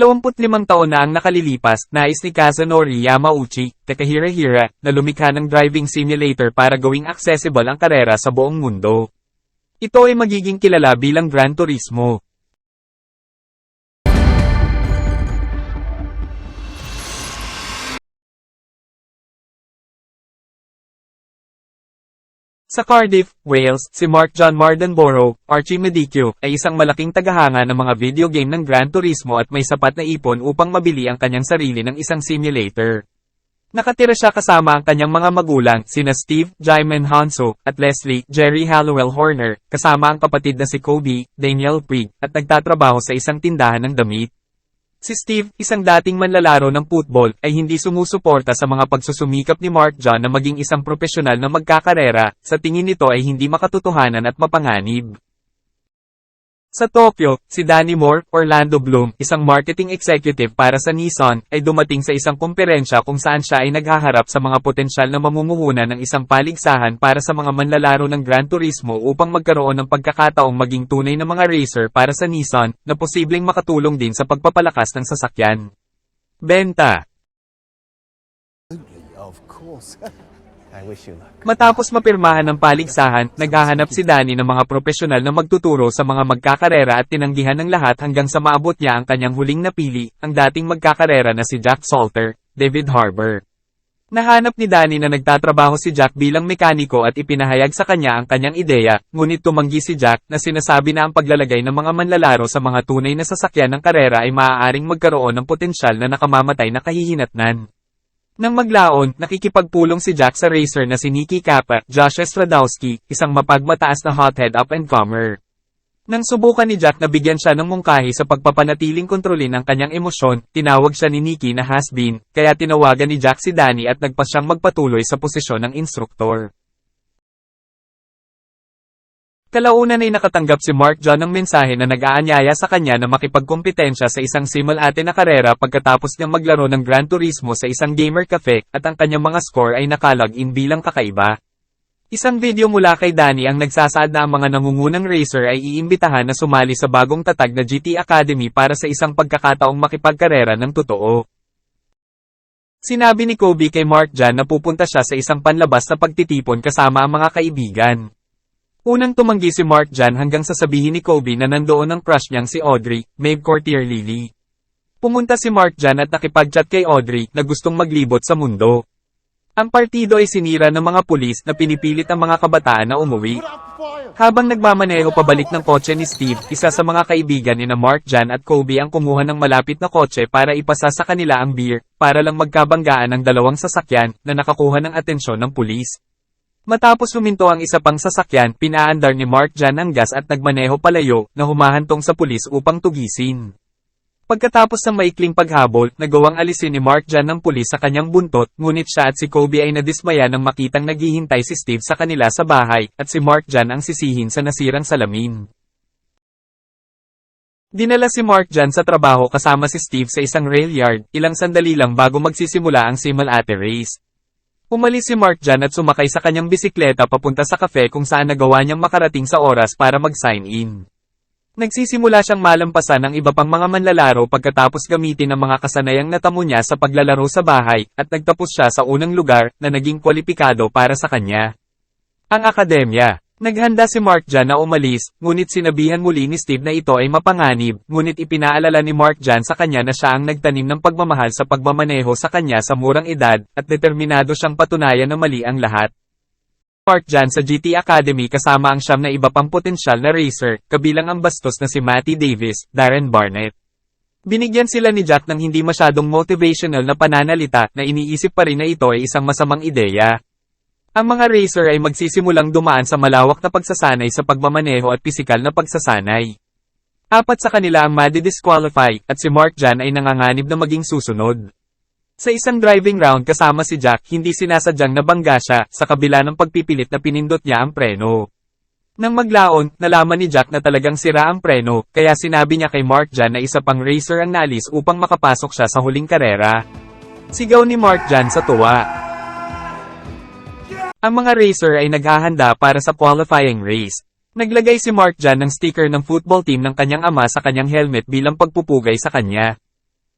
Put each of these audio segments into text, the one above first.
25 taon na ang nakalilipas, nais ni Kazunori Yamauchi, Takahira-hira, na lumikha ng driving simulator para gawing accessible ang karera sa buong mundo. Ito ay magiging kilala bilang Gran Turismo. Sa Cardiff, Wales, si Mark John Mardenborough, Archie Medicchio, ay isang malaking tagahanga ng mga video game ng Gran Turismo at may sapat na ipon upang mabili ang kanyang sarili ng isang simulator. Nakatira siya kasama ang kanyang mga magulang, sina Steve, Jaimen Hanso, at Leslie, Jerry Hallowell Horner, kasama ang kapatid na si Kobe, Daniel Prig, at nagtatrabaho sa isang tindahan ng damit. Si Steve, isang dating manlalaro ng football, ay hindi sumusuporta sa mga pagsusumikap ni Mark John na maging isang profesional na magkakarera, sa tingin nito ay hindi makatotohanan at mapanganib. Sa Tokyo, si Danny Moore, Orlando Bloom, isang marketing executive para sa Nissan, ay dumating sa isang komperensya kung saan siya ay naghaharap sa mga potensyal na mamumuhunan ng isang paligsahan para sa mga manlalaro ng Gran Turismo upang magkaroon ng pagkakataong maging tunay na mga racer para sa Nissan, na posibleng makatulong din sa pagpapalakas ng sasakyan. Benta Of course. I wish you luck. Matapos mapirmahan ng paligsahan, naghahanap si Danny ng mga profesional na magtuturo sa mga magkakarera at tinanggihan ng lahat hanggang sa maabot niya ang kanyang huling napili, ang dating magkakarera na si Jack Salter, David Harbour. Nahanap ni Danny na nagtatrabaho si Jack bilang mekaniko at ipinahayag sa kanya ang kanyang ideya, ngunit tumanggi si Jack na sinasabi na ang paglalagay ng mga manlalaro sa mga tunay na sasakyan ng karera ay maaaring magkaroon ng potensyal na nakamamatay na kahihinatnan. Nang maglaon, nakikipagpulong si Jack sa racer na si Nikki Kappa, Josh Stradowski, isang mapagmataas na hothead up-and-comer. Nang subukan ni Jack na bigyan siya ng mungkahi sa pagpapanatiling kontrolin ang kanyang emosyon, tinawag siya ni Nikki na has-been, kaya tinawagan ni Jack si Danny at nagpa siyang magpatuloy sa posisyon ng instruktor. Kalaunan ay nakatanggap si Mark John ng mensahe na nag-aanyaya sa kanya na makipagkompetensya sa isang simulate na karera pagkatapos niyang maglaro ng Gran Turismo sa isang gamer cafe at ang kanyang mga score ay nakalog-in bilang kakaiba. Isang video mula kay Danny ang nagsasaad na ang mga nangungunang racer ay iimbitahan na sumali sa bagong tatag na GT Academy para sa isang pagkakataong makipagkarera ng totoo. Sinabi ni Kobe kay Mark John na pupunta siya sa isang panlabas na pagtitipon kasama ang mga kaibigan. Unang tumanggi si Mark Jan hanggang sasabihin ni Kobe na nandoon ang crush niyang si Audrey, Maeve Courtier Lily. Pumunta si Mark Jan at nakipagchat kay Audrey na gustong maglibot sa mundo. Ang partido ay sinira ng mga pulis na pinipilit ang mga kabataan na umuwi. Habang nagmamaneho pabalik ng kotse ni Steve, isa sa mga kaibigan ni na Mark Jan at Kobe ang kumuha ng malapit na kotse para ipasa sa kanila ang beer, para lang magkabanggaan ng dalawang sasakyan na nakakuha ng atensyon ng pulis. Matapos huminto ang isa pang sasakyan, pinaandar ni Mark Jan ang gas at nagmaneho palayo, na humahantong sa pulis upang tugisin. Pagkatapos ng maikling paghabol, nagawang alisin ni Mark Jan ng pulis sa kanyang buntot, ngunit siya at si Kobe ay nadismaya nang makitang naghihintay si Steve sa kanila sa bahay, at si Mark Jan ang sisihin sa nasirang salamin. Dinala si Mark Jan sa trabaho kasama si Steve sa isang rail yard, ilang sandali lang bago magsisimula ang simulate race. Umalis si Mark Jan at sumakay sa kanyang bisikleta papunta sa cafe kung saan nagawa niyang makarating sa oras para mag-sign in. Nagsisimula siyang malampasan ng iba pang mga manlalaro pagkatapos gamitin ang mga kasanayang natamo niya sa paglalaro sa bahay, at nagtapos siya sa unang lugar na naging kwalipikado para sa kanya. Ang akademya. Naghanda si Mark Jan na umalis, ngunit sinabihan muli ni Steve na ito ay mapanganib, ngunit ipinaalala ni Mark Jan sa kanya na siya ang nagtanim ng pagmamahal sa pagmamaneho sa kanya sa murang edad, at determinado siyang patunayan na mali ang lahat. Mark Jan sa GT Academy kasama ang siyam na iba pang potensyal na racer, kabilang ang bastos na si Matty Davis, Darren Barnett. Binigyan sila ni Jack ng hindi masyadong motivational na pananalita na iniisip pa rin na ito ay isang masamang ideya. Ang mga racer ay magsisimulang dumaan sa malawak na pagsasanay sa pagmamaneho at pisikal na pagsasanay. Apat sa kanila ang madi-disqualify, at si Mark Jan ay nanganganib na maging susunod. Sa isang driving round kasama si Jack, hindi sinasadyang nabangga siya, sa kabila ng pagpipilit na pinindot niya ang preno. Nang maglaon, nalaman ni Jack na talagang sira ang preno, kaya sinabi niya kay Mark Jan na isa pang racer ang naalis upang makapasok siya sa huling karera. Sigaw ni Mark Jan sa tuwa. Ang mga racer ay naghahanda para sa qualifying race. Naglagay si Mark Jan ng sticker ng football team ng kanyang ama sa kanyang helmet bilang pagpupugay sa kanya.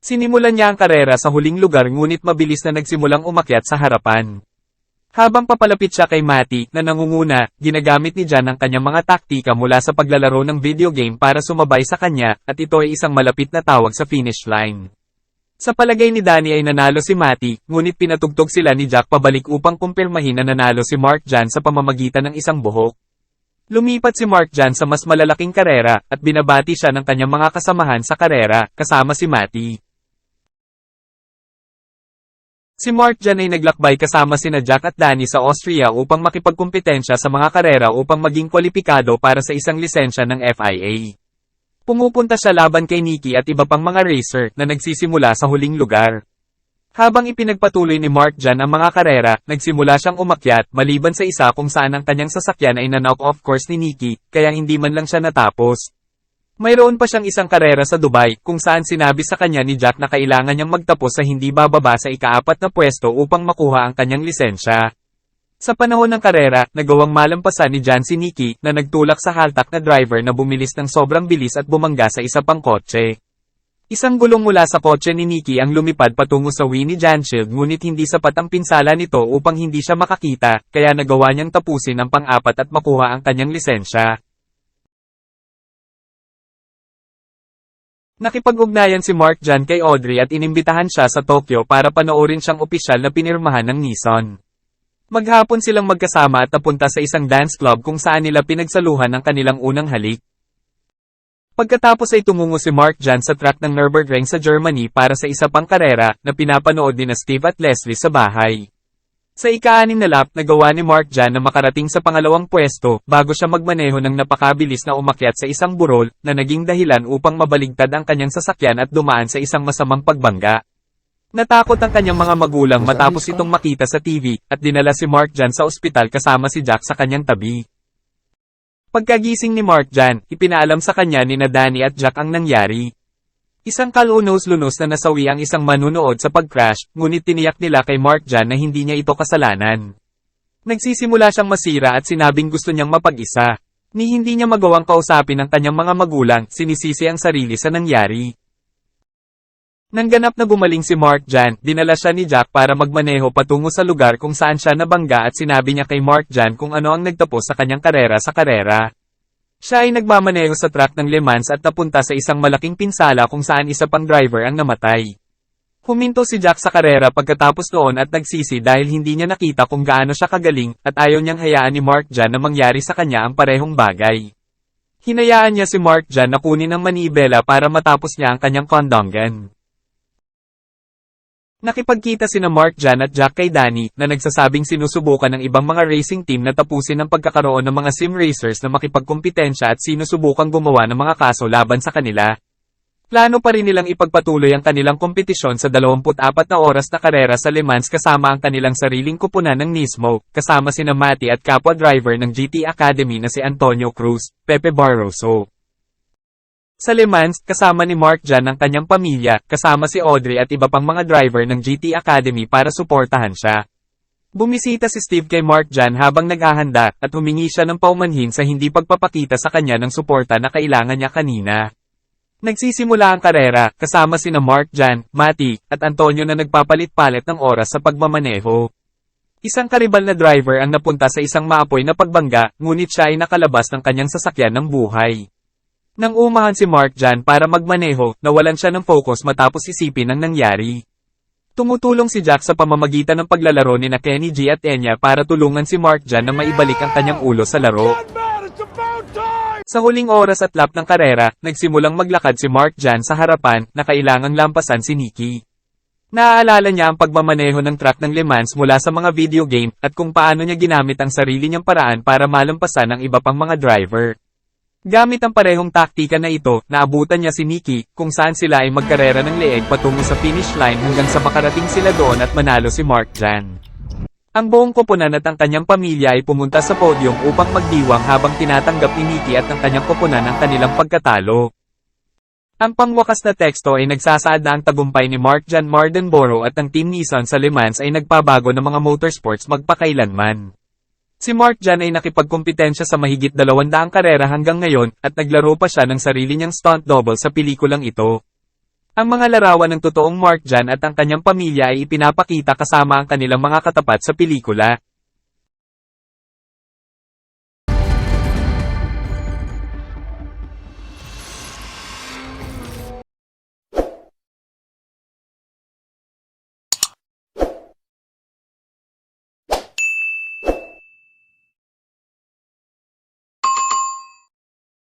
Sinimulan niya ang karera sa huling lugar ngunit mabilis na nagsimulang umakyat sa harapan. Habang papalapit siya kay Matty, na nangunguna, ginagamit ni Jan ang kanyang mga taktika mula sa paglalaro ng video game para sumabay sa kanya, at ito ay isang malapit na tawag sa finish line. Sa palagay ni Danny ay nanalo si Matty, ngunit pinatugtog sila ni Jack pabalik upang kumpirmahin na nanalo si Mark Jan sa pamamagitan ng isang buhok. Lumipat si Mark Jan sa mas malalaking karera, at binabati siya ng kanyang mga kasamahan sa karera, kasama si Matty. Si Mark Jan ay naglakbay kasama sina Jack at Danny sa Austria upang makipagkumpetensya sa mga karera upang maging kwalipikado para sa isang lisensya ng FIA. Pumupunta siya laban kay Nikki at iba pang mga racer na nagsisimula sa huling lugar. Habang ipinagpatuloy ni Mark Jan ang mga karera, nagsimula siyang umakyat maliban sa isa kung saan ang kanyang sasakyan ay na-knock off course ni Nikki, kaya hindi man lang siya natapos. Mayroon pa siyang isang karera sa Dubai, kung saan sinabi sa kanya ni Jack na kailangan niyang magtapos sa hindi bababa sa ikaapat na pwesto upang makuha ang kanyang lisensya. Sa panahon ng karera, nagawang malampasan ni Jan si Nikki, na nagtulak sa haltak na driver na bumilis ng sobrang bilis at bumangga sa isa pang kotse. Isang gulong mula sa kotse ni Nikki ang lumipad patungo sa Winnie Janshield ngunit hindi sapat ang pinsala nito upang hindi siya makakita, kaya nagawa niyang tapusin ang pang-apat at makuha ang kanyang lisensya. Nakipag-ugnayan si Mark Jan kay Audrey at inimbitahan siya sa Tokyo para panoorin siyang opisyal na pinirmahan ng Nissan. Maghapon silang magkasama at napunta sa isang dance club kung saan nila pinagsaluhan ang kanilang unang halik. Pagkatapos ay tumungo si Mark Jan sa track ng Nürburgring sa Germany para sa isa pang karera na pinapanood ni na Steve at Leslie sa bahay. Sa ika-anim na lap, nagawa ni Mark Jan na makarating sa pangalawang pwesto, bago siya magmaneho ng napakabilis na umakyat sa isang burol, na naging dahilan upang mabaligtad ang kanyang sasakyan at dumaan sa isang masamang pagbangga. Natakot ang kanyang mga magulang matapos itong makita sa TV, at dinala si Mark Jan sa ospital kasama si Jack sa kanyang tabi. Pagkagising ni Mark Jan, ipinaalam sa kanya ni na Danny at Jack ang nangyari. Isang kalunos-lunos na nasawi ang isang manunood sa pag-crash, ngunit tiniyak nila kay Mark Jan na hindi niya ito kasalanan. Nagsisimula siyang masira at sinabing gusto niyang mapag-isa. Ni hindi niya magawang kausapin ang kanyang mga magulang, sinisisi ang sarili sa nangyari. Nang ganap na gumaling si Mark Jan, dinala siya ni Jack para magmaneho patungo sa lugar kung saan siya nabangga at sinabi niya kay Mark Jan kung ano ang nagtapos sa kanyang karera sa karera. Siya ay nagmamaneho sa track ng Le Mans at napunta sa isang malaking pinsala kung saan isa pang driver ang namatay. Huminto si Jack sa karera pagkatapos noon at nagsisi dahil hindi niya nakita kung gaano siya kagaling, at ayaw niyang hayaan ni Mark Jan na mangyari sa kanya ang parehong bagay. Hinayaan niya si Mark Jan na kunin ang manibela para matapos niya ang kanyang kondongan. Nakipagkita sina Mark Jan at Jack kay Danny, na nagsasabing sinusubukan ng ibang mga racing team na tapusin ang pagkakaroon ng mga sim racers na makipagkumpetensya at sinusubukang gumawa ng mga kaso laban sa kanila. Plano pa rin nilang ipagpatuloy ang kanilang kompetisyon sa 24 na oras na karera sa Le Mans kasama ang kanilang sariling kupunan ng Nismo, kasama sina Matty at kapwa driver ng GT Academy na si Antonio Cruz, Pepe Barroso. Sa Le Mans, kasama ni Mark Jan ang kanyang pamilya, kasama si Audrey at iba pang mga driver ng GT Academy para suportahan siya. Bumisita si Steve kay Mark Jan habang naghahanda, at humingi siya ng paumanhin sa hindi pagpapakita sa kanya ng suporta na kailangan niya kanina. Nagsisimula ang karera, kasama sina Mark Jan, Matty, at Antonio na nagpapalit-palit ng oras sa pagmamaneho. Isang karibal na driver ang napunta sa isang maapoy na pagbangga, ngunit siya ay nakalabas ng kanyang sasakyan ng buhay. Nang umahan si Mark Jan para magmaneho, nawalan siya ng focus matapos isipin ang nangyari. Tumutulong si Jack sa pamamagitan ng paglalaro ni na Kenny G at Enya para tulungan si Mark Jan na maibalik ang kanyang ulo sa laro. Sa huling oras at lap ng karera, nagsimulang maglakad si Mark Jan sa harapan na kailangang lampasan si Nikki. Naaalala niya ang pagmamaneho ng truck ng Le Mans mula sa mga video game at kung paano niya ginamit ang sarili niyang paraan para malampasan ang iba pang mga driver. Gamit ang parehong taktika na ito, naabutan niya si Nikki, kung saan sila ay magkarera ng leeg patungo sa finish line hanggang sa makarating sila doon at manalo si Mark Jan. Ang buong koponan at ang kanyang pamilya ay pumunta sa podium upang magdiwang habang tinatanggap ni Nikki at ang kanyang koponan ang kanilang pagkatalo. Ang pangwakas na teksto ay nagsasaad na ang tagumpay ni Mark Jan Mardenborough at ng Team Nissan sa Le Mans ay nagpabago ng mga motorsports magpakailanman. Si Mark Jan ay nakipagkumpetensya sa mahigit 200 karera hanggang ngayon, at naglaro pa siya ng sarili niyang stunt double sa pelikulang ito. Ang mga larawan ng totoong Mark Jan at ang kanyang pamilya ay ipinapakita kasama ang kanilang mga katapat sa pelikula.